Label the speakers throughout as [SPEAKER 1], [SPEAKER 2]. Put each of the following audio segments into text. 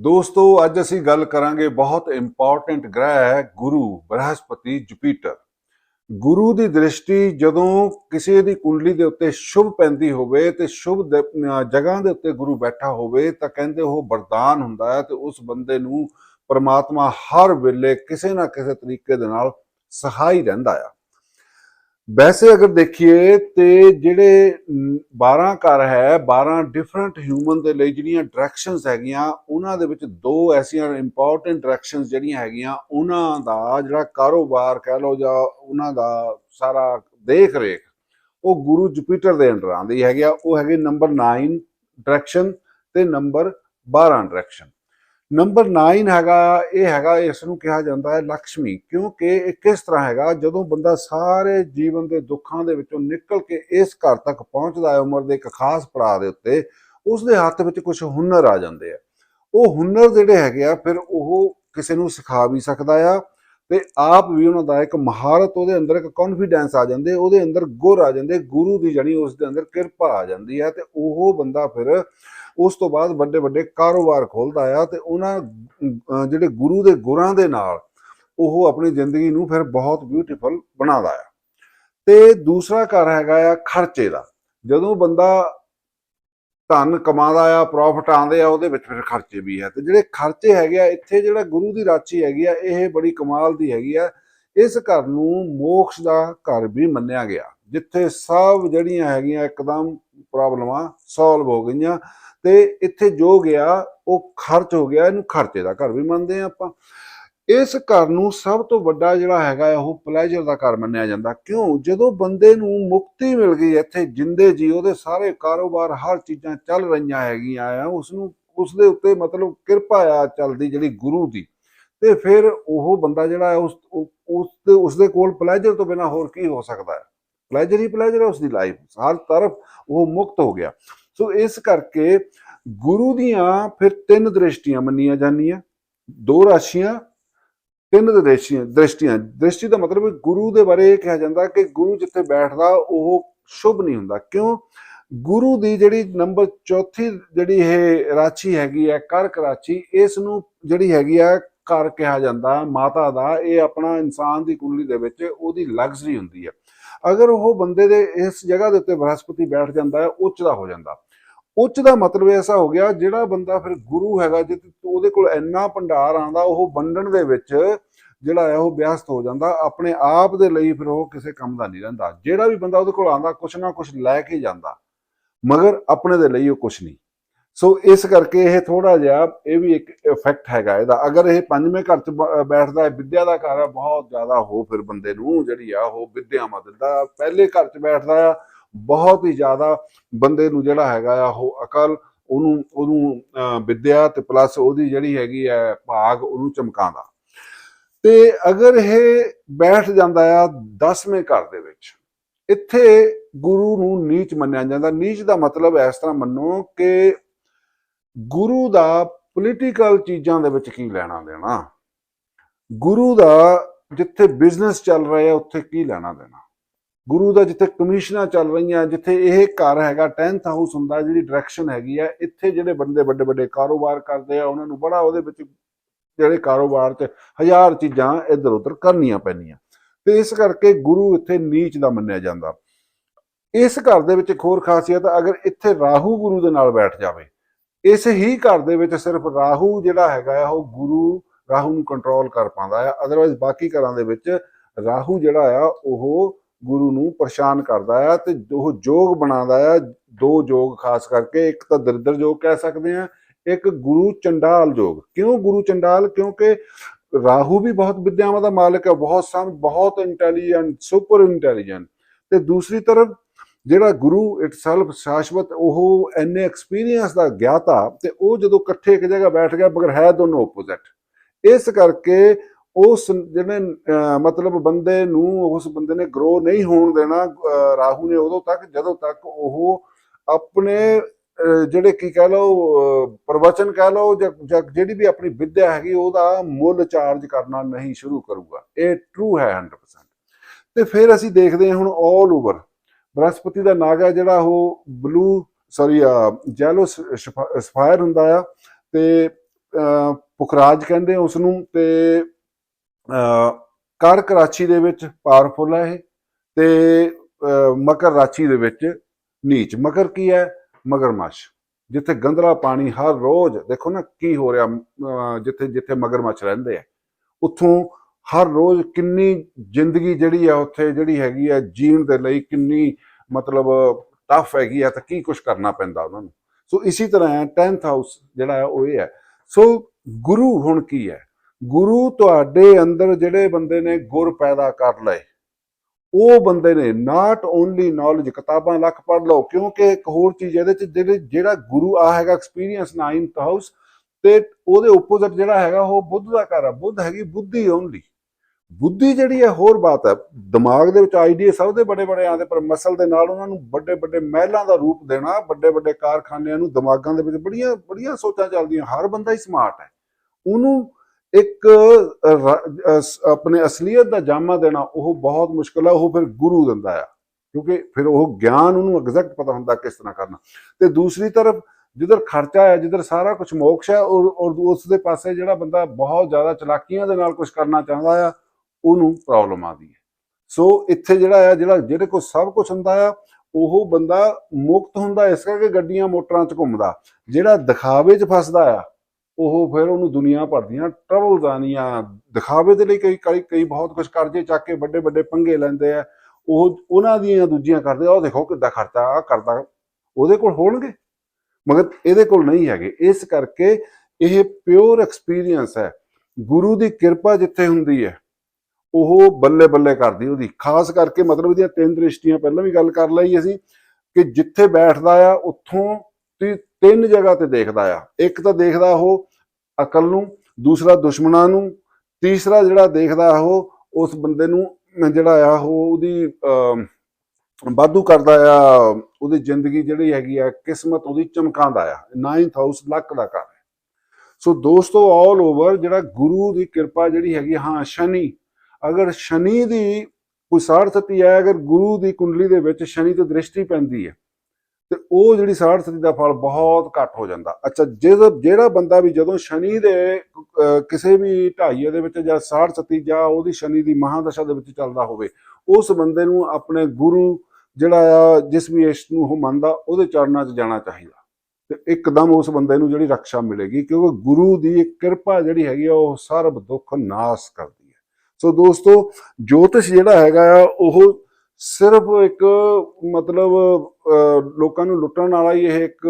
[SPEAKER 1] ਦੋਸਤੋ, ਅੱਜ ਅਸੀਂ ਗੱਲ ਕਰਾਂਗੇ ਬਹੁਤ ਇੰਪੋਰਟੈਂਟ ਗ੍ਰਹਿ ਹੈ ਗੁਰੂ ਬ੍ਰਹਸਪਤੀ ਜੁਪੀਟਰ। ਗੁਰੂ ਦੀ ਦ੍ਰਿਸ਼ਟੀ ਜਦੋਂ ਕਿਸੇ ਦੀ ਕੁੰਡਲੀ ਦੇ ਉੱਤੇ ਸ਼ੁਭ ਪੈਂਦੀ ਹੋਵੇ ਤੇ ਸ਼ੁਭ ਦੇ- ਜਗ੍ਹਾ ਦੇ ਉੱਤੇ ਗੁਰੂ ਬੈਠਾ ਹੋਵੇ ਤਾਂ ਕਹਿੰਦੇ ਉਹ ਵਰਦਾਨ ਹੁੰਦਾ ਹੈ ਤੇ ਉਸ ਬੰਦੇ ਨੂੰ ਪਰਮਾਤਮਾ ਹਰ ਵੇਲੇ ਕਿਸੇ ਨਾ ਕਿਸੇ ਤਰੀਕੇ ਦੇ ਨਾਲ ਸਹਾਈ ਰਹਿੰਦਾ ਆ। ਵੈਸੇ ਅਗਰ ਦੇਖੀਏ ਤੇ ਜਿਹੜੇ ਮ, 12 ਘਰ ਹੈ 12 ਡਿਫਰੈਂਟ ਹਿਊਮਨ ਦੇ ਲਈ ਜਿਹੜੀਆਂ ਡਾਇਰੈਕਸ਼ਨਸ ਹੈਗੀਆਂ ਉਹਨਾਂ ਦੇ ਵਿੱਚ ਦੋ ਐਸੀਆਂ ਇੰਪੋਰਟੈਂਟ ਡਾਇਰੈਕਸ਼ਨਸ ਜਿਹੜੀਆਂ ਹੈਗੀਆਂ ਉਹਨਾਂ ਦਾ ਜਿਹੜਾ ਕਾਰੋਬਾਰ ਕਹਿ ਲਓ ਜਾਂ ਉਹਨਾਂ ਦਾ ਸਾਰਾ ਦੇਖ ਰੇਖ ਉਹ ਗੁਰੂ ਜੁਪੀਟਰ ਦੇ ਅੰਡਰ ਆਉਂਦੀ ਹੈਗੀ ਆ। ਉਹ ਹੈਗੇ ਨੰਬਰ 9 ਡਾਇਰੈਕਸ਼ਨ ਤੇ ਨੰਬਰ 12 ਡਾਇਰੈਕਸ਼ਨ ਨੰਬਰ 9 ਹੈਗਾ, ਇਹ ਹੈਗਾ ਇਸ ਨੂੰ ਕਿਹਾ ਜਾਂਦਾ ਹੈ ਲక్ష్ਮੀ ਕਿਉਂਕਿ ਇਹ ਕਿਸ ਤਰ੍ਹਾਂ ਹੈਗਾ, ਜਦੋਂ ਬੰਦਾ ਸਾਰੇ ਜੀਵਨ ਦੇ ਦੁੱਖਾਂ ਦੇ ਵਿੱਚੋਂ ਨਿਕਲ ਕੇ ਇਸ ਘਰ ਤੱਕ ਪਹੁੰਚਦਾ ਹੈ ਉਮਰ ਦੇ ਇੱਕ ਖਾਸ ਪੜਾਅ ਦੇ ਉੱਤੇ ਉਸ ਦੇ ਹੱਥ ਵਿੱਚ ਕੁਝ ਹੁਨਰ ਆ ਜਾਂਦੇ ਆ। ਉਹ ਹੁਨਰ ਜਿਹੜੇ ਹੈਗੇ ਆ, ਫਿਰ ਉਹ ਕਿਸੇ ਨੂੰ ਸਿਖਾ ਵੀ ਸਕਦਾ ਆ ਤੇ ਆਪ ਵੀ ਉਹਨਾਂ ਦਾ ਇੱਕ ਮਹਾਰਤ, ਉਹਦੇ ਅੰਦਰ ਇੱਕ ਕੌਨਫੀਡੈਂਸ ਆ ਜਾਂਦੇ, ਉਹਦੇ ਅੰਦਰ ਗੁਰ ਆ ਜਾਂਦੇ, ਗੁਰੂ ਦੀ ਜਣੀ ਉਸ ਦੇ ਅੰਦਰ ਕਿਰਪਾ ਆ ਜਾਂਦੀ ਹੈ ਤੇ ਉਹ ਬੰਦਾ ਫਿਰ ਉਸ ਤੋਂ ਬਾਅਦ ਵੱਡੇ ਵੱਡੇ ਕਾਰੋਬਾਰ ਖੋਲਦਾ ਆ ਤੇ ਉਹਨਾਂ ਜਿਹੜੇ ਗੁਰੂ ਦੇ ਗੁਰਾਂ ਦੇ ਨਾਲ ਉਹ ਆਪਣੀ ਜ਼ਿੰਦਗੀ ਨੂੰ ਫਿਰ ਬਹੁਤ ਬਿਊਟੀਫੁਲ ਬਣਾਉਂਦਾ ਆ। ਤੇ ਦੂਸਰਾ ਘਰ ਹੈਗਾ ਆ ਖਰਚੇ ਦਾ। ਜਦੋਂ ਬੰਦਾ ਧਨ ਕਮਾਉਂਦਾ ਆ ਪ੍ਰੋਫਿਟ ਆਉਂਦੇ ਆ, ਉਹਦੇ ਵਿੱਚ ਫਿਰ ਖਰਚੇ ਵੀ ਹੈ ਤੇ ਜਿਹੜੇ ਖਰਚੇ ਹੈਗੇ ਆ, ਇੱਥੇ ਜਿਹੜਾ ਗੁਰੂ ਦੀ ਰਾਚੀ ਹੈਗੀ ਆ, ਇਹ ਬੜੀ ਕਮਾਲ ਦੀ ਹੈਗੀ ਆ। ਇਸ ਘਰ ਨੂੰ ਮੋਕਸ਼ ਦਾ ਘਰ ਵੀ ਮੰਨਿਆ ਗਿਆ, ਜਿੱਥੇ ਸਭ ਜਿਹੜੀਆਂ ਹੈਗੀਆਂ ਇੱਕਦਮ ਪ੍ਰੋਬਲਮਾਂ ਸੋਲਵ ਹੋ ਗਈਆਂ। ਤੇ ਇੱਥੇ ਜੋ ਗਿਆ, ਉਹ ਖਰਚ ਹੋ ਗਿਆ। ਇਹਨੂੰ ਖਰਚੇ ਦਾ ਘਰ ਵੀ ਮੰਨਦੇ ਆ ਆਪਾਂ। ਇਸ ਘਰ ਨੂੰ ਸਭ ਤੋਂ ਵੱਡਾ ਜਿਹੜਾ ਹੈਗਾ ਉਹ ਪਲੇਜਰ ਦਾ ਘਰ ਮੰਨਿਆ ਜਾਂਦਾ। ਕਿਉਂ? ਜਦੋਂ ਬੰਦੇ ਨੂੰ ਮੁਕਤੀ ਮਿਲ ਗਈ ਇੱਥੇ, ਜਿੰਦੇ ਜੀ, ਉਹਦੇ ਸਾਰੇ ਕਾਰੋਬਾਰ ਹਰ ਚੀਜ਼ਾਂ ਚੱਲ ਰਹੀਆਂ ਹੈਗੀਆਂ ਆ ਉਸ ਨੂੰ ਉਸ ਦੇ ਉੱਤੇ ਮਤਲਬ ਕਿਰਪਾ ਆ ਚੱਲਦੀ ਜਿਹੜੀ ਗੁਰੂ ਦੀ। ਤੇ ਫਿਰ ਉਹ ਬੰਦਾ ਜਿਹੜਾ ਹੈ, ਉਸ ਉਸ ਦੇ ਉਸ ਦੇ ਕੋਲ ਪਲੇਜਰ ਤੋਂ ਬਿਨਾ ਹੋਰ ਕੀ ਹੋ ਸਕਦਾ ਹੈ? ਪਲੇਜਰ ਹੀ ਪਲੇਜਰ ਹੈ ਉਸ ਦੀ ਲਾਈਫ ਹਰ ਤਰਫ ਉਹ ਮੁਕਤ ਹੋ ਗਿਆ। ਸੋ ਇਸ ਕਰਕੇ ਗੁਰੂ ਦੀਆਂ ਫਿਰ ਤਿੰਨ ਦ੍ਰਿਸ਼ਟੀਆਂ ਮੰਨੀਆਂ ਜਾਂਦੀਆਂ। ਦੋ ਰਾਸ਼ੀਆਂ, ਤਿੰਨ ਦ੍ਰਿਸ਼ਟੀਆਂ ਦ੍ਰਿਸ਼ਟੀਆਂ। ਦ੍ਰਿਸ਼ਟੀ ਦਾ ਮਤਲਬ ਗੁਰੂ ਦੇ ਬਾਰੇ ਇਹ ਕਿਹਾ ਜਾਂਦਾ ਕਿ ਗੁਰੂ ਜਿੱਥੇ ਬੈਠਦਾ ਉਹ ਸ਼ੁਭ ਨਹੀਂ ਹੁੰਦਾ। ਕਿਉਂ? ਗੁਰੂ ਦੀ ਜਿਹੜੀ ਨੰਬਰ ਚੌਥੀ ਜਿਹੜੀ ਇਹ ਰਾਚੀ ਹੈਗੀ ਹੈ, ਕਰਕ ਰਾਚੀ ਇਸ ਨੂੰ ਜਿਹੜੀ ਹੈਗੀ ਹੈ ਕਰ ਕਿਹਾ ਜਾਂਦਾ, ਮਾਤਾ ਦਾ, ਇਹ ਆਪਣਾ ਇਨਸਾਨ ਦੀ ਕੁੰਡਲੀ ਦੇ ਵਿੱਚ ਉਹਦੀ ਲਗਜ਼ਰੀ ਹੁੰਦੀ ਹੈ। ਅਗਰ ਉਹ ਬੰਦੇ ਦੇ ਇਸ ਜਗ੍ਹਾ ਦੇ ਉੱਤੇ ਬ੍ਰਹਸਪਤੀ ਬੈਠ ਜਾਂਦਾ ਹੈ ਉੱਚ ਦਾ ਹੋ ਜਾਂਦਾ। ਉੱਚ ਦਾ ਮਤਲਬ ਐਸਾ ਹੋ ਗਿਆ, ਜਿਹੜਾ ਬੰਦਾ ਫਿਰ ਗੁਰੂ ਹੈਗਾ ਜੇ ਉਹਦੇ ਕੋਲ ਇੰਨਾ ਭੰਡਾਰ ਆਂਦਾ ਉਹ ਵੰਡਣ ਦੇ ਵਿੱਚ ਜਿਹੜਾ ਹੈ ਉਹ ਵਿਅਸਤ ਹੋ ਜਾਂਦਾ, ਆਪਣੇ ਆਪ ਦੇ ਲਈ ਫਿਰ ਉਹ ਕਿਸੇ ਕੰਮ ਦਾ ਨਹੀਂ ਰਹਿੰਦਾ। ਜਿਹੜਾ ਵੀ ਬੰਦਾ ਉਹਦੇ ਕੋਲ ਆਂਦਾ ਕੁਛ ਨਾ ਕੁਛ ਲੈ ਕੇ ਜਾਂਦਾ, ਮਗਰ ਆਪਣੇ ਦੇ ਲਈ ਉਹ ਕੁਛ ਨਹੀਂ। ਸੋ ਇਸ ਕਰਕੇ ਇਹ ਥੋੜਾ ਜਿਹਾ, ਇਹ ਵੀ ਇੱਕ ਇਫੈਕਟ ਹੈਗਾ ਇਹਦਾ। ਅਗਰ ਇਹ ਪੰਜਵੇਂ ਘਰ ਚ ਬ- ਬੈਠਦਾ ਹੈ, ਵਿਦਿਆ ਦਾ ਘਰ ਹੈ, ਬਹੁਤ ਜ਼ਿਆਦਾ ਹੋ ਫਿਰ ਬੰਦੇ ਨੂੰ ਜਿਹੜੀ ਆ, ਉਹ ਵਿਦਿਆ ਮਦਦ ਦਾ ਪਹਿਲੇ ਘਰ ਚ ਬੈਠਦਾ ਆ ਬਹੁਤ ਹੀ ਜ਼ਿਆਦਾ ਬੰਦੇ ਨੂੰ ਜਿਹੜਾ ਹੈਗਾ ਆ ਉਹ ਅਕਲ ਉਹਨੂੰ ਉਹਨੂੰ ਅਹ, ਵਿਦਿਆ ਤੇ ਪਲੱਸ ਉਹਦੀ ਜਿਹੜੀ ਹੈਗੀ ਹੈ ਭਾਗ ਉਹਨੂੰ ਚਮਕਾਉਂਦਾ। ਤੇ ਅਗਰ ਇਹ ਬੈਠ ਜਾਂਦਾ ਆ 10ਵੇਂ ਘਰ ਦੇ ਵਿੱਚ ਇੱਥੇ ਗੁਰੂ ਨੂੰ ਨੀਚ ਮੰਨਿਆ ਜਾਂਦਾ। ਨੀਚ ਦਾ ਮਤਲਬ ਇਸ ਤਰ੍ਹਾਂ ਮੰਨੋ ਕਿ ਗੁਰੂ ਦਾ ਪੋਲੀਟੀਕਲ ਚੀਜ਼ਾਂ ਦੇ ਵਿੱਚ ਕੀ ਲੈਣਾ ਦੇਣਾ? ਗੁਰੂ ਦਾ ਜਿੱਥੇ ਬਿਜ਼ਨਸ ਚੱਲ ਰਿਹਾ ਉੱਥੇ ਕੀ ਲੈਣਾ ਦੇਣਾ? ਗੁਰੂ ਦਾ ਜਿੱਥੇ ਕਮਿਸ਼ਨਾਂ ਚੱਲ ਰਹੀਆਂ, ਜਿੱਥੇ ਇਹ ਘਰ ਹੈਗਾ 10th ਹਾਊਸ ਹੁੰਦਾ, ਜਿਹੜੀ ਡਾਇਰੈਕਸ਼ਨ ਹੈਗੀ ਆ, ਇੱਥੇ ਜਿਹੜੇ ਬੰਦੇ ਵੱਡੇ ਵੱਡੇ ਕਾਰੋਬਾਰ ਕਰਦੇ ਆ, ਉਹਨਾਂ ਨੂੰ ਬੜਾ ਉਹਦੇ ਵਿੱਚ ਜਿਹੜੇ ਕਾਰੋਬਾਰ 'ਚ ਹਜ਼ਾਰ ਚੀਜ਼ਾਂ ਇੱਧਰ ਉੱਧਰ ਕਰਨੀਆਂ ਪੈਣੀਆਂ ਤੇ ਇਸ ਕਰਕੇ ਗੁਰੂ ਇੱਥੇ ਨੀਚ ਦਾ ਮੰਨਿਆ ਜਾਂਦਾ। ਇਸ ਘਰ ਦੇ ਵਿੱਚ ਇੱਕ ਹੋਰ ਖਾਸੀਅਤ, ਅਗਰ ਇੱਥੇ ਰਾਹੂ ਗੁਰੂ ਦੇ ਨਾਲ ਬੈਠ ਜਾਵੇ, ਇਸ ਹੀ ਘਰ ਦੇ ਵਿੱਚ ਸਿਰਫ ਰਾਹੂ ਜਿਹੜਾ ਹੈਗਾ ਆ, ਉਹ ਗੁਰੂ ਰਾਹੂ ਨੂੰ ਕੰਟਰੋਲ ਕਰ ਪਾਉਂਦਾ ਆ। ਅਦਰਵਾਇਜ਼ ਬਾਕੀ ਘਰਾਂ ਦੇ ਵਿੱਚ ਰਾਹੂ ਜਿਹੜਾ ਆ, ਉਹ ਗੁਰੂ ਨੂੰ ਪਰੇਸ਼ਾਨ ਕਰਦਾ ਆ ਤੇ ਉਹ ਜੋਗ ਬਣਾਉਂਦਾ ਆ, ਦੋ ਜੋਗ ਖਾਸ ਕਰਕੇ, ਇੱਕ ਤਾਂ ਦਰਿਦਰ ਜੋਗ ਕਹਿ ਸਕਦੇ ਆ, ਇੱਕ ਗੁਰੂ ਚੰਡਾਲ ਜੋਗ। ਕਿਉਂ ਗੁਰੂ ਚੰਡਾਲ? ਕਿਉਂਕਿ ਰਾਹੂ ਵੀ ਬਹੁਤ ਵਿਦਿਆਵਾਂ ਦਾ ਮਾਲਕ ਹੈ ਬਹੁਤ ਸਮਝ ਬਹੁਤ ਇੰਟੈਲੀਜੈਂਟ ਸੁਪਰ ਇੰਟੈਲੀਜੈਂਟ ਤੇ ਦੂਸਰੀ ਤਰਫ ਜਿਹੜਾ ਗੁਰੂ ਇਟਸੈਲਫ ਸ਼ਾਸ਼ਵਤ, ਉਹ ਐਨੇ ਐਕਸਪੀਰੀਅੰਸ ਦਾ ਗਿਆਤਾ ਤੇ ਉਹ ਜਦੋਂ ਇਕੱਠੇ ਇੱਕ ਜਗ੍ਹਾ ਬੈਠ ਗਿਆ, ਮਗਰ ਹੈ ਦੋਨੋਂ ਆਪੋਜ਼ਿਟ ਇਸ ਕਰਕੇ ਉਸ ਜਿਹੜੇ ਮਤਲਬ ਬੰਦੇ ਨੂੰ ਉਸ ਬੰਦੇ ਨੇ ਗਰੋ ਨਹੀਂ ਹੋਣ ਦੇਣਾ ਰਾਹੂ ਨੇ ਉਦੋਂ ਤੱਕ, ਜਦੋਂ ਤੱਕ ਉਹ ਆਪਣੇ ਜਿਹੜੇ ਕੀ ਕਹਿ ਲਓ ਪ੍ਰਵਚਨ ਕਹਿ ਲਓ ਜਾਂ ਜਿਹੜੀ ਵੀ ਆਪਣੀ ਵਿੱਦਿਆ ਹੈਗੀ, ਉਹਦਾ ਮੁੱਲ ਚਾਰਜ ਕਰਨਾ ਨਹੀਂ ਸ਼ੁਰੂ ਕਰੂਗਾ। ਇਹ ਟਰੂ ਹੈ 100% ਤੇ ਫਿਰ ਅਸੀਂ ਦੇਖਦੇ ਹਾਂ ਹੁਣ 올 ਓਵਰ ਬ੍ਰਹਸਪਤੀ ਦਾ ਨਾਗਾ ਜਿਹੜਾ ਉਹ ਬਲੂ ਸੌਰੀ ਜੈਲੋ ਸਫਾਇਰ ਹੁੰਦਾ ਆ ਤੇ ਪੁਖਰਾਜ ਕਹਿੰਦੇ ਉਸ ਨੂੰ ਤੇ ਅਹ, ਕਰਕ ਦੇ ਵਿੱਚ ਪਾਵਰਫੁਲ ਹੈ ਇਹ ਤੇ ਮਕਰ ਰਾਸ਼ੀ ਦੇ ਵਿੱਚ ਨੀਚ। ਮਕਰ ਕੀ ਹੈ? ਮਗਰਮੱਛ। ਜਿੱਥੇ ਗੰਦਲਾ ਪਾਣੀ ਹਰ ਰੋਜ਼ ਦੇਖੋ ਨਾ ਕੀ ਹੋ ਰਿਹਾ ਜਿੱਥੇ ਜਿੱਥੇ ਮਗਰਮੱਛ ਰਹਿੰਦੇ ਆ ਉੱਥੋਂ ਹਰ ਰੋਜ਼ ਕਿੰਨੀ ਜ਼ਿੰਦਗੀ ਜਿਹੜੀ ਆ ਉੱਥੇ ਜਿਹੜੀ ਹੈਗੀ ਆ ਜੀਣ ਦੇ ਲਈ ਕਿੰਨੀ ਮਤਲਬ ਟਫ ਹੈਗੀ ਆ ਤਾਂ ਕੀ ਕੁਝ ਕਰਨਾ ਪੈਂਦਾ ਉਹਨਾਂ ਨੂੰ। ਸੋ ਇਸੇ ਤਰ੍ਹਾਂ ਹੈ 10th ਹਾਊਸ ਜਿਹੜਾ ਹੈ ਉਹ ਇਹ ਹੈ। ਸੋ ਗੁਰੂ ਹੁਣ ਕੀ ਹੈ? ਗੁਰੂ ਤੁਹਾਡੇ ਅੰਦਰ ਜਿਹੜੇ ਬੰਦੇ ਨੇ ਗੁਰ ਪੈਦਾ ਕਰ ਲਏ, ਉਹ ਬੰਦੇ ਨੇ ਨਾਟ ਓਨਲੀ ਨੌਲੇਜ ਕਿਤਾਬਾਂ ਲੱਖ ਪੜ੍ਹ ਲਓ, ਕਿਉਂਕਿ ਇੱਕ ਹੋਰ ਚੀਜ਼ ਇਹਦੇ ਚ ਜਿਹੜੇ, ਜਿਹੜਾ ਗੁਰੂ ਆ ਹੈਗਾ ਐਕਸਪੀਰੀਅੰਸ 9th ਹਾਊਸ ਤੇ ਉਹਦੇ ਆਪੋਜ਼ਿਟ ਜਿਹੜਾ ਹੈਗਾ ਉਹ ਬੁੱਧ ਦਾ ਘਰ ਆ, ਬੁੱਧ ਹੈਗੀ ਬੁੱਧੀ ਓਨਲੀ ਬੁੱਧੀ ਜਿਹੜੀ ਹੈ ਹੋਰ ਬਾਤ ਹੈ, ਦਿਮਾਗ ਦੇ ਵਿੱਚ ਆਈਡੀਆ ਸਭ ਦੇ ਬੜੇ ਬੜੇ ਆਉਂਦੇ, ਪਰ ਮਸਲ ਦੇ ਨਾਲ ਉਹਨਾਂ ਨੂੰ ਵੱਡੇ ਵੱਡੇ ਮਹਿਲਾਂ ਦਾ ਰੂਪ ਦੇਣਾ, ਵੱਡੇ ਵੱਡੇ ਕਾਰਖਾਨਿਆਂ ਨੂੰ ਦਿਮਾਗਾਂ ਦੇ ਵਿੱਚ ਬੜੀਆਂ ਬੜੀਆਂ ਸੋਚਾਂ ਚੱਲਦੀਆਂ, ਹਰ ਬੰਦਾ ਹੀ ਸਮਾਰਟ ਹੈ। ਉਹਨੂੰ ਇੱਕ ਆਪਣੇ ਅਸਲੀਅਤ ਦਾ ਜਾਮਾ ਦੇਣਾ ਉਹ ਬਹੁਤ ਮੁਸ਼ਕਲ ਹੈ ਉਹ ਫਿਰ ਗੁਰੂ ਦਿੰਦਾ ਆ। ਕਿਉਂਕਿ ਫਿਰ ਉਹ ਗਿਆਨ ਉਹਨੂੰ ਐਗਜ਼ੈਕਟ ਪਤਾ ਹੁੰਦਾ ਕਿਸ ਤਰ੍ਹਾਂ ਕਰਨਾ। ਤੇ ਦੂਸਰੀ ਤਰਫ ਜਿੱਧਰ ਖਰਚਾ ਹੈ ਜਿੱਧਰ ਸਾਰਾ ਕੁਝ ਮੋਕਸ਼ ਹੈ ਔਰ ਔਰ ਉਸ ਦੇ ਪਾਸੇ ਜਿਹੜਾ ਬੰਦਾ ਬਹੁਤ ਜ਼ਿਆਦਾ ਚਲਾਕੀਆਂ ਦੇ ਨਾਲ ਕੁਝ ਕਰਨਾ ਚਾਹੁੰਦਾ ਆ, ਉਹਨੂੰ ਪ੍ਰੋਬਲਮ ਆਉਂਦੀ ਹੈ। ਸੋ ਇੱਥੇ ਜਿਹੜਾ ਆ, ਜਿਹੜਾ ਜਿਹਦੇ ਕੋਲ ਸਭ ਕੁਝ ਹੁੰਦਾ ਆ, ਉਹ ਬੰਦਾ ਮੁਕਤ ਹੁੰਦਾ, ਇਸ ਕਰਕੇ ਗੱਡੀਆਂ ਮੋਟਰਾਂ 'ਚ ਘੁੰਮਦਾ। ਜਿਹੜਾ ਦਿਖਾਵੇ 'ਚ ਫਸਦਾ ਆ ਉਹ ਫਿਰ ਉਹਨੂੰ ਦੁਨੀਆ ਭਰ ਦੀਆਂ ਟਰਬਲਸ ਆਉਂਦੀਆਂ ਦਿਖਾਵੇ ਦੇ ਲਈ ਕਈ ਕਈ ਕਈ ਬਹੁਤ ਕੁਝ ਕਰਜੇ ਚੱਕ ਕੇ ਵੱਡੇ ਵੱਡੇ ਪੰਗੇ ਲੈਂਦੇ ਆ। ਉਹ ਉਹਨਾਂ ਦੀਆਂ ਦੂਜੀਆਂ ਕਰਦੇ ਆ ਉਹ ਦੇਖੋ ਕਿੱਦਾਂ ਖਰਚਾ ਆ ਕਰਦਾ। ਉਹਦੇ ਕੋਲ ਹੋਣਗੇ, ਮਗਰ ਇਹਦੇ ਕੋਲ ਨਹੀਂ ਹੈਗੇ। ਇਸ ਕਰਕੇ ਇਹ ਪਿਓਰ ਐਕਸਪੀਰੀਅੰਸ ਹੈ। ਗੁਰੂ ਦੀ ਕਿਰਪਾ ਜਿੱਥੇ ਹੁੰਦੀ ਹੈ, ਉਹ ਬੱਲੇ ਬੱਲੇ ਕਰਦੀ ਉਹਦੀ। ਖਾਸ ਕਰਕੇ ਮਤਲਬ ਇਹਦੀਆਂ ਤਿੰਨ ਦ੍ਰਿਸ਼ਟੀਆਂ, ਪਹਿਲਾਂ ਵੀ ਗੱਲ ਕਰ ਲਈ ਅਸੀਂ, ਕਿ ਜਿੱਥੇ ਬੈਠਦਾ ਆ, ਉੱਥੋਂ ਤਿੰਨ ਜਗ੍ਹਾ ਤੇ ਦੇਖਦਾ ਆ। ਇੱਕ ਤਾਂ ਦੇਖਦਾ ਉਹ ਅਕਲ ਨੂੰ ਦੂਸਰਾ ਦੁਸ਼ਮਣਾਂ ਨੂੰ ਤੀਸਰਾ ਜਿਹੜਾ ਦੇਖਦਾ ਉਹ ਉਸ ਬੰਦੇ ਨੂੰ ਜਿਹੜਾ ਆ ਉਹ ਉਹਦੀ ਅਮ, ਵਾਧੂ ਕਰਦਾ ਆ ਉਹਦੀ ਜ਼ਿੰਦਗੀ ਜਿਹੜੀ ਹੈਗੀ ਆ ਕਿਸਮਤ ਉਹਦੀ ਚਮਕਾਉਂਦਾ ਆ। 9th ਹਾਊਸ ਲੱਕ ਦਾ ਘਰ ਸੋ ਦੋਸਤੋ ਆਲ ਓਵਰ ਜਿਹੜਾ ਗੁਰੂ ਦੀ ਕਿਰਪਾ ਜਿਹੜੀ ਹੈਗੀ ਹਾਂ ਸ਼ਨੀ। ਅਗਰ ਸ਼ਨੀ ਦੀ ਕੋਈ ਸਾੜਸਤੀ ਹੈ ਅਗਰ ਗੁਰੂ ਦੀ ਕੁੰਡਲੀ ਦੇ ਵਿੱਚ ਸ਼ਨੀ ਤੇ ਦ੍ਰਿਸ਼ਟੀ ਪੈਂਦੀ ਹੈ ਤੇ ਉਹ ਜਿਹੜੀ ਸਾੜਸਤੀ ਦਾ ਫਲ ਬਹੁਤ ਘੱਟ ਹੋ ਜਾਂਦਾ। ਅੱਛਾ ਜਿਹੜਾ ਬੰਦਾ ਵੀ ਜਦੋਂ ਸ਼ਨੀ ਦੇ ਕਿਸੇ ਵੀ ਢਾਈਏ ਦੇ ਵਿੱਚ ਜਾਂ ਸਾੜਸਤੀ ਜਾਂ ਉਹਦੀ ਸ਼ਨੀ ਦੀ ਮਹਾਦਸ਼ਾ ਦੇ ਵਿੱਚ ਚੱਲਦਾ ਹੋਵੇ, ਉਸ ਬੰਦੇ ਨੂੰ ਆਪਣੇ ਗੁਰੂ ਜਿਹੜਾ ਆ, ਜਿਸ ਵੀ ਇਸ ਨੂੰ ਉਹ ਮੰਨਦਾ, ਉਹਦੇ ਚਰਨਾਂ 'ਚ ਜਾਣਾ ਚਾਹੀਦਾ। ਤੇ ਇੱਕਦਮ ਉਸ ਬੰਦੇ ਨੂੰ ਜਿਹੜੀ ਰੱਖਿਆ ਮਿਲੇਗੀ, ਕਿਉਂਕਿ ਗੁਰੂ ਦੀ ਕਿਰਪਾ ਜਿਹੜੀ ਹੈਗੀ ਆ, ਉਹ ਸਰਬ ਦੁੱਖ ਨਾਸ ਕਰਦੀ ਹੈ। ਸੋ ਦੋਸਤੋ, ਜੋਤਿਸ਼ ਜਿਹੜਾ ਹੈਗਾ ਆ, ਉਹ ਸਿਰਫ ਇੱਕ ਮਤਲਬ ਲੋਕਾਂ ਨੂੰ ਲੁੱਟਣ ਵਾਲਾ ਹੀ ਇਹ ਇੱਕ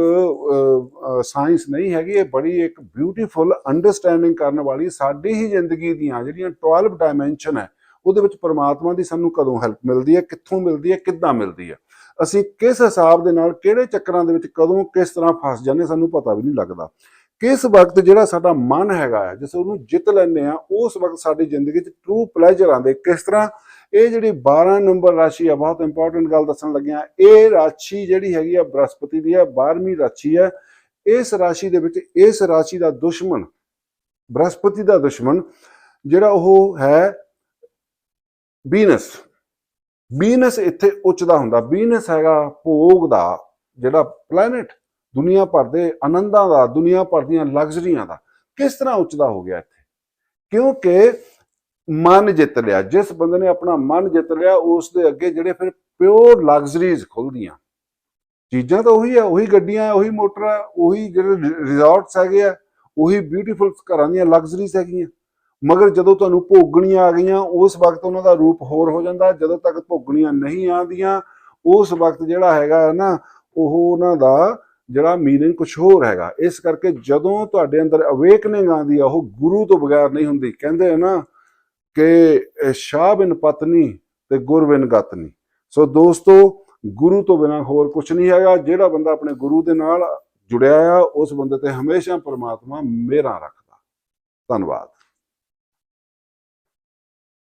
[SPEAKER 1] ਸਾਇੰਸ ਨਹੀਂ ਹੈਗੀ, ਇਹ ਬੜੀ ਇੱਕ ਬਿਊਟੀਫੁਲ ਅੰਡਰਸਟੈਂਡਿੰਗ ਕਰਨ ਵਾਲੀ ਸਾਡੀ ਹੀ ਜ਼ਿੰਦਗੀ ਦੀਆਂ ਜਿਹੜੀਆਂ 12 ਡਾਈਮੈਂਸ਼ਨ ਹੈ, ਉਹਦੇ ਵਿੱਚ ਪਰਮਾਤਮਾ ਦੀ ਸਾਨੂੰ ਕਦੋਂ ਹੈਲਪ ਮਿਲਦੀ ਹੈ, ਕਿੱਥੋਂ ਮਿਲਦੀ ਹੈ, ਕਿੱਦਾਂ ਮਿਲਦੀ ਹੈ? ਅਸੀਂ ਕਿਸ ਹਿਸਾਬ ਦੇ ਨਾਲ, ਕਿਹੜੇ ਚੱਕਰਾਂ ਦੇ ਵਿੱਚ ਕਦੋਂ ਕਿਸ ਤਰ੍ਹਾਂ ਫਸ ਜਾਂਦੇ ਸਾਨੂੰ ਪਤਾ ਵੀ ਨਹੀਂ ਲੱਗਦਾ। ਕਿਸ ਵਕਤ ਜਿਹੜਾ ਸਾਡਾ ਮਨ ਹੈਗਾ ਹੈ ਜਿਸ ਉਹਨੂੰ ਜਿੱਤ ਲੈਂਦੇ ਆ, ਉਸ ਵਕਤ ਸਾਡੀ ਜ਼ਿੰਦਗੀ 'ਚ ਟਰੂ ਪਲੇਜਰ ਆਉਂਦੇ। ਕਿਸ ਤਰ੍ਹਾਂ? ਇਹ ਜਿਹੜੀ 12 ਨੰਬਰ ਰਾਸ਼ੀ ਆ, ਬਹੁਤ ਇੰਪੋਰਟੈਂਟ ਗੱਲ ਦੱਸਣ ਲੱਗਿਆ ਇਹ ਰਾਸ਼ੀ ਜਿਹੜੀ ਹੈਗੀ ਆ, ਬ੍ਰਹਸਪਤੀ ਦੀ ਹੈ 12ਵੀਂ ਰਾਸ਼ੀ ਹੈ ਇਸ ਰਾਸ਼ੀ ਦੇ ਵਿੱਚ ਇਸ ਰਾਸ਼ੀ ਦਾ ਦੁਸ਼ਮਣ, ਬ੍ਰਹਸਪਤੀ ਦਾ ਦੁਸ਼ਮਣ ਜਿਹੜਾ ਉਹ ਹੈ ਵੀਨਸ। ਵੀਨਸ ਇੱਥੇ ਉੱਚ ਦਾ ਹੁੰਦਾ। ਵੀਨਸ ਹੈਗਾ ਭੋਗ ਦਾ ਜਿਹੜਾ ਪਲੈਨਟ ਦੁਨੀਆ ਭਰ ਦੇ ਆਨੰਦਾਂ ਦਾ, ਦੁਨੀਆ ਭਰ ਦੀਆਂ ਲਗਜ਼ਰੀਆਂ ਦਾ, ਕਿਸ ਤਰ੍ਹਾਂ ਉੱਚਦਾ ਹੋ ਗਿਆ ਇੱਥੇ? ਕਿਉਂਕਿ ਮਨ ਜਿੱਤ ਲਿਆ, ਜਿਸ ਬੰਦੇ ਨੇ ਆਪਣਾ ਮਨ ਜਿੱਤ ਲਿਆ, ਉਸ ਦੇ ਅੱਗੇ ਜਿਹੜੇ ਫਿਰ ਪਿਓਰ ਲਗਜ਼ਰੀਜ਼ ਖੁੱਲਦੀਆਂ। ਚੀਜ਼ਾਂ ਤਾਂ ਉਹੀ ਆ, ਉਹੀ ਗੱਡੀਆਂ ਉਹੀ ਮੋਟਰ ਆ, ਉਹੀ ਜਿਹੜੇ ਰਿਜ਼ੋਰਟਸ ਹੈਗੇ ਆ, ਉਹੀ ਬਿਊਟੀਫੁਲ ਘਰਾਂ ਦੀਆਂ ਲਗਜ਼ਰੀਜ਼ ਹੈਗੀਆਂ। ਮਗਰ ਜਦੋਂ ਤੁਹਾਨੂੰ ਭੋਗਣੀਆਂ ਆ ਗਈਆਂ, ਉਸ ਵਕਤ ਉਹਨਾਂ ਦਾ ਰੂਪ ਹੋਰ ਹੋ ਜਾਂਦਾ, ਜਦੋਂ ਤੱਕ ਭੋਗਣੀਆਂ ਨਹੀਂ ਆਉਂਦੀਆਂ, ਉਸ ਵਕਤ ਜਿਹੜਾ ਹੈਗਾ ਨਾ, ਉਹ ਉਹਨਾਂ ਦਾ ਜਿਹੜਾ ਮੀਨਿੰਗ ਕੁਝ ਹੋਰ ਹੈਗਾ। ਇਸ ਕਰਕੇ ਜਦੋਂ ਤੁਹਾਡੇ ਅੰਦਰ ਅਵੇਕਨਿੰਗ ਆਉਂਦੀ ਆ, ਉਹ ਗੁਰੂ ਤੋਂ ਬਗੈਰ ਨਹੀਂ ਹੁੰਦੀ। ਕਹਿੰਦੇ ਆ ਨਾ ਕਿ ਸ਼ਾਹ ਬਿਨ ਪਤਨੀ ਤੇ ਗੁਰ ਬਿਨ ਗਤਨੀ। ਸੋ ਦੋਸਤੋ, ਗੁਰੂ ਤੋਂ ਬਿਨਾ ਹੋਰ ਕੁਝ ਨਹੀਂ ਹੈਗਾ। ਜਿਹੜਾ ਬੰਦਾ ਆਪਣੇ ਗੁਰੂ ਦੇ ਨਾਲ ਜੁੜਿਆ ਆ, ਉਸ ਬੰਦੇ ਤੇ ਹਮੇਸ਼ਾ ਪ੍ਰਮਾਤਮਾ ਮਿਹਰਾਂ ਰੱਖਦਾ। ਧੰਨਵਾਦ।